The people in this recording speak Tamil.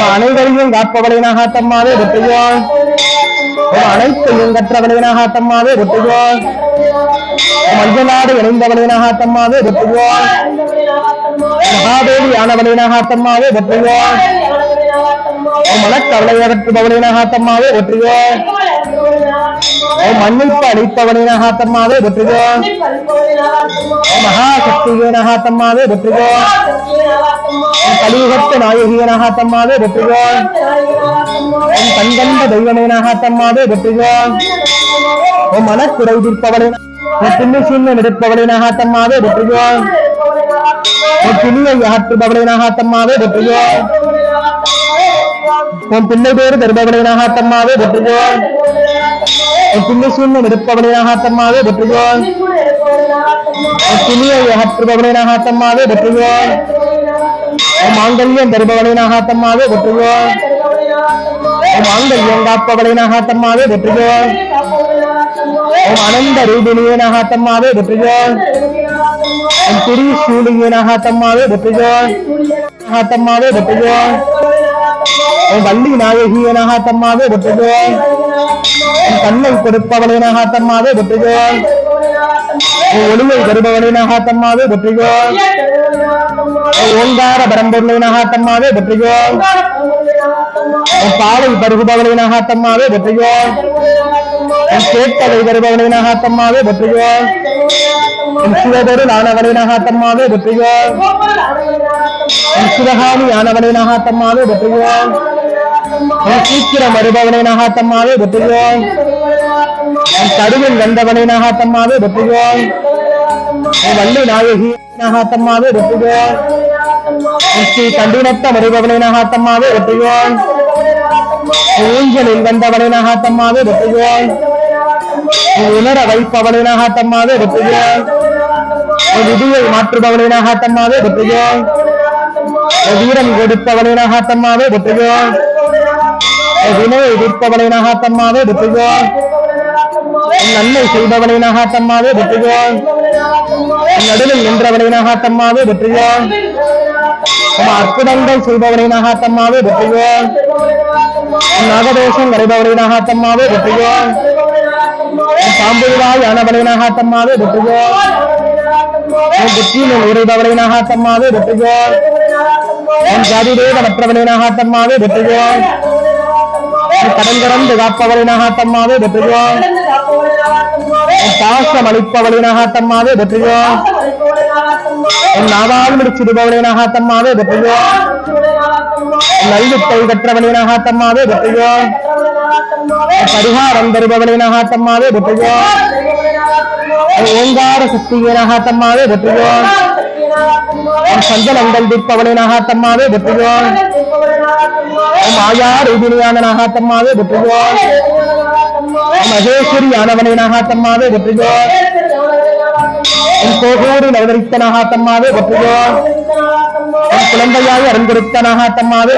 உம் அனைவரையும் காப்பவளையனாக ஆத்தம்மாவே வெற்றியோன் அனைத்தையும் கற்றவளையனாக ஆத்தம்மாவே வெற்றியோன் மஞ்சளாடு இணைந்தவளையனாக ஆத்தம்மாவே வெற்றியோன் மகாதேவி ஆனவளையனாக ஆத்தம்மாவே வெற்றியோன் மனக்கவலை அகற்றுபவளையனாக ஆத்தம்மாவே அளிப்பவளையனாக ஆத்தம்மாவே வெற்றியோன் உம் மகாசக்தியனாக வெற்றியோன் உம் கலியுகத்து நாயகியனாக ஆத்தம்மாவே வெற்றியோன் உம் கண்கண்ட தெய்வமேனாக ஆத்தம்மாவே வெற்றியோன் உம் மனக்குறை தீர்ப்பவளே பின்னி சின்ன நெடுப்பவளேனாக ஆத்தம்மாவே வெற்றியோன் உம் பிணியை அகற்றுபவளேனாக ஆத்தம்மாவே வெற்றியோன் உன் பிள்ளை பேரு உன் பின்னி சின்ன நெடுப்பவளேனாக ஆத்தம்மாவே அகற்றுபவளேனாக ஆத்தம்மாவே வெற்றியோன் மாங்கல்யம் தருபவளையனாக ஆத்தம்மாவே வெற்றியோன் மாங்கல்யம் காப்பவளையனாக ஆத்தம்மாவே வெற்றியோன் உன் அனந்த ரூபிணியனாக ஆத்தம்மாவே வெற்றியோன் உன் திரி சூழியனாக வள்ளி நாயகியனாக ஆத்தம்மாவே கண்ணை கொடுப்பவளினாக தம்மாவே வெற்றியோன் ஒளியை தருபவளையனாக தம்மாவே வெற்றியோன் ஓங்கார பரம்பொருளினாக தம்மாவே வெற்றியோன் பாலை பருகுபவளினாக தம்மாவே வெற்றியோன் உன் கேட்டலை தம்மாவே ஆத்தம்மாவே வெற்றியோன் உன் சிவதொரு ஆனவளையனாக ஆத்தம்மாவே வெற்றியோன் சிவகாமி ஆனவளினாக தம்மாவே வெற்றியோன் சீக்கிர சீக்கிரம் நகாத்தம்மாவே ஆத்தம்மாவே என் உன் வந்தவனை நகாத்தம்மாவே ஆத்தம்மாவே என் வள்ளி நாயகி நகாத்தம்மாவே வெற்றியோன் உன் ஸ்ரீ கண்டினத்த வருபவளையனாக ஆத்தம்மாவே வெற்றியோன் ஊஞ்சலில் வந்தவனை நகாத்தம்மாவே வெற்றியோன் உணர வைப்பவனை நகாத்தம்மாவே வெற்றியோன் விதியை மாற்றுபவனை நகாத்தம்மாவே வெற்றியோன் வீரம் கொடுப்பவளையனாக நகாத்தம்மாவே வெற்றியோன் உன் வினையை எதிர்ப்பவளையனாக ஆத்தம்மாவே வெற்றியோன் நன்மை செய்பவளையனாக ஆத்தம்மாவே வெற்றியோன் உன் நடுவில் நின்றவளையனாக ஆத்தம்மாவே வெற்றியோன் உன் அற்புதங்கள் செய்பவளையனாக ஆத்தம்மாவே வெற்றியோன் உன் நாகதோஷம் வரைபவளையனாக ஆத்தம்மாவே வெற்றியோன் உன் பாம்புவாய் ஆனவளையனாக ஆத்தம்மாவே வெற்றியோன் உன் புத்தியில் உரைபவளையனாக ஆத்தம்மாவே வெற்றியோன் உன் ஜாதி மற்றவளையனாக ஆத்தம்மாவே வெற்றியோன் உன் கடல் கடந்து காப்பவளையனாக ஆத்தம்மாவே வெற்றியோன் பாசம் அளிப்பவளையனாக ஆத்தம்மாவே வெற்றியோன் உன் நாவால் முடிச்சிடுபவளையனாக ஆத்தம்மாவே வெற்றியோன் உன் நல்வித்தை கற்றவளையனாக ஆத்தம்மாவே பரிகாரம் தருபவளையனாக ஆத்தம்மாவே வெற்றியோன் ஓங்கார சக்தியனாக தம்மாவே வெற்றியோன் தீர்ப்பவளையனாக ஆத்தம்மாவே வெற்றியோன் உன் மாயா ரூபிணியான நாகாத்தம்மாவே வெற்றியோன் உன் மகேஸ்வரி ஆனவனை நாகாத்தம்மாவே. வெற்றியோன் உன் கோகூரில் அவதரித்த நாகாத்தம்மாவே வெற்றியோன் உன் குழந்தையாய் அருங்கொடுத்த நாகாத்தம்மாவே